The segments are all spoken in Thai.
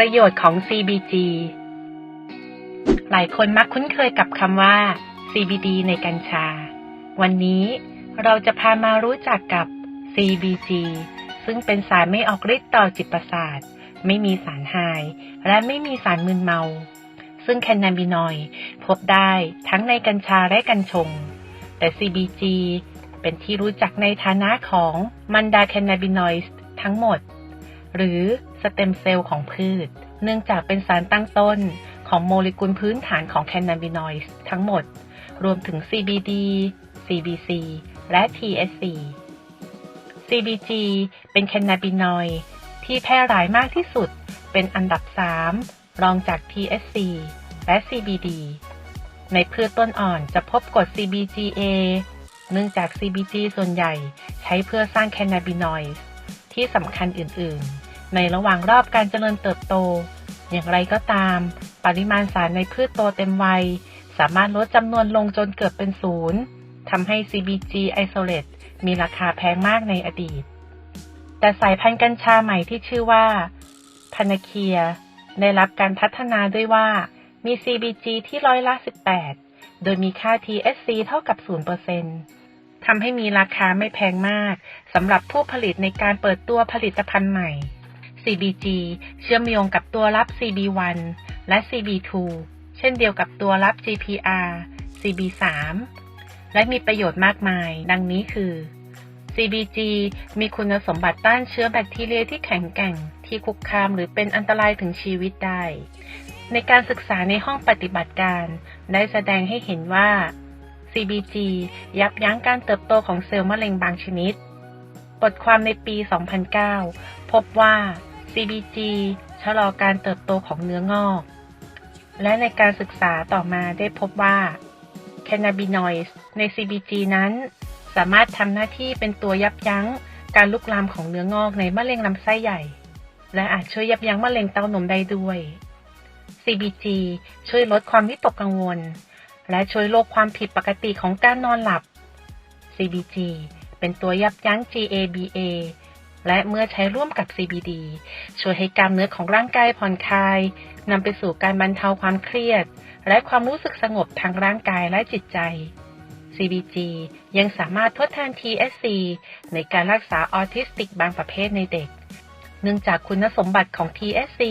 ประโยชน์ของ CBG หลายคนมักคุ้นเคยกับคำว่า CBD ในกัญชา วันนี้เราจะพามารู้จักกับ CBG ซึ่งเป็นสารไม่ออกฤทธิ์ต่อจิตประสาท ไม่มีสารไฮและไม่มีสารมึนเมา ซึ่งแคนนาบินอยพบได้ทั้งในกัญชาและกัญชง แต่ CBG เป็นที่รู้จักในฐานะของมันดาแคนนาบินอยด์ทั้งหมด หรือสเต็มเซลล์ของพืช เนื่องจากเป็นสารตั้งต้นของโมเลกุลพื้นฐานของแคนนาบินอยด์ทั้งหมด รวมถึง CBD CBC และ THC CBG เป็นแคนนาบินอยด์ที่แพร่หลายมากที่สุด เป็นอันดับ 3 รองจาก THC และ CBD ในพืชต้นอ่อนจะพบกรด CBGA เนื่องจาก CBG ส่วนใหญ่ใช้เพื่อสร้างแคนนาบินอยด์ที่สำคัญอื่น ๆ ในระหว่างรอบการเจริญเติบโต อย่างไรก็ตาม ปริมาณสารในพืชโตเต็มวัย สามารถลดจำนวนลงจนเกือบเป็นศูนย์ทำให้ CBG Isolate มีราคาแพงมากในอดีต แต่สายพันธุ์กัญชาใหม่ที่ชื่อว่าพานาเคีย ได้รับการพัฒนาด้วยว่ามี CBG ที่ร้อยละ 18 โดยมีค่า THC เท่ากับ 0%ทำให้มีราคาไม่แพงมากสำหรับผู้ผลิตในการเปิดตัวผลิตภัณฑ์ใหม่ CBG เชื่อมโยงกับตัวรับ CB1 และ CB2 เช่นเดียวกับตัวรับ GPR CB3 และมีประโยชน์มากมาย ดังนี้คือ CBG มีคุณสมบัติต้านเชื้อแบคทีเรียที่แข็งแกร่ง ที่คุกคามหรือเป็นอันตรายถึงชีวิตได้ ในการศึกษาในห้องปฏิบัติการ ได้แสดงให้เห็นว่า CBG ยับยั้งการเติบโตของเซลล์มะเร็งบางชนิด บทความในปี 2009 พบว่า CBG ชะลอการเติบโตของเนื้องอก และในการศึกษาต่อมาได้พบว่าแคนนาบินอยด์ใน CBG นั้น สามารถทำหน้าที่เป็นตัวยับยั้งการลุกลามของเนื้องอกในมะเร็งลำไส้ใหญ่ และอาจช่วยยับยั้งมะเร็งเต้านมได้ด้วย CBG ช่วยลดความวิตกกังวล และช่วยโรคความผิดปกติของการนอนหลับ CBG เป็นตัวยับยั้ง GABA และเมื่อใช้ร่วมกับ CBD ช่วยให้กล้ามเนื้อของร่างกายผ่อนคลายนำไปสู่การบรรเทาความเครียด และความรู้สึกสงบทางร่างกายและจิตใจ CBG ยังสามารถทดแทน THC ในการรักษาออทิสติกบางประเภทในเด็ก เนื่องจากคุณสมบัติของ THC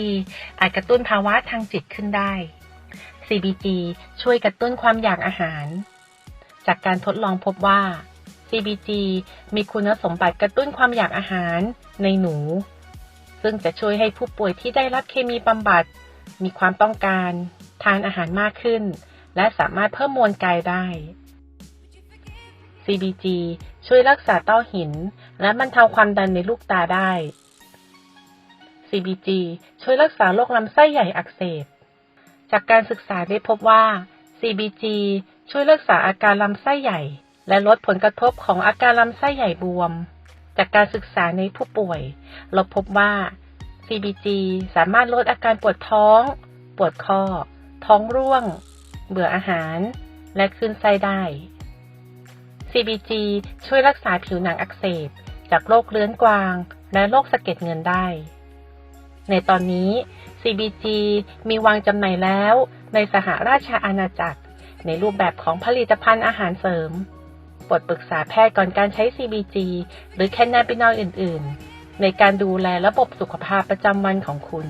อาจกระตุ้นภาวะทางจิตขึ้นได้ CBG ช่วยกระตุ้นความอยากอาหาร จากการทดลองพบว่า CBG มีคุณสมบัติกระตุ้นความอยากอาหารในหนู ซึ่งจะช่วยให้ผู้ป่วยที่ได้รับเคมีบำบัด มีความต้องการทานอาหารมากขึ้น และสามารถเพิ่มมวลกายได้ CBG ช่วยรักษาต้อหิน และบรรเทาความดันในลูกตาได้ CBG ช่วยรักษาโรคลำไส้ใหญ่อักเสบ จากการศึกษาได้พบว่า CBG ช่วยรักษาอาการลำไส้ใหญ่ และลดผลกระทบของอาการลำไส้ใหญ่บวม จากการศึกษาในผู้ป่วย เราพบว่า CBG สามารถลดอาการปวดท้อง ปวดคอ ท้องร่วง เบื่ออาหาร และคลื่นไส้ได้ CBG ช่วยรักษาผิวหนังอักเสบ จากโรคเลื้อนกวาง และโรคสะเก็ดเงินได้ ในตอนนี้ CBG มีวางจำหน่ายแล้วในสหราชอาณาจักร ในรูปแบบของผลิตภัณฑ์อาหารเสริม ปรดปรึกษาแพทย์ก่อนการใช้ CBG หรือแคนาบินอยด์อื่น ๆ ในการดูแลระบบสุขภาพประจำวันของคุณ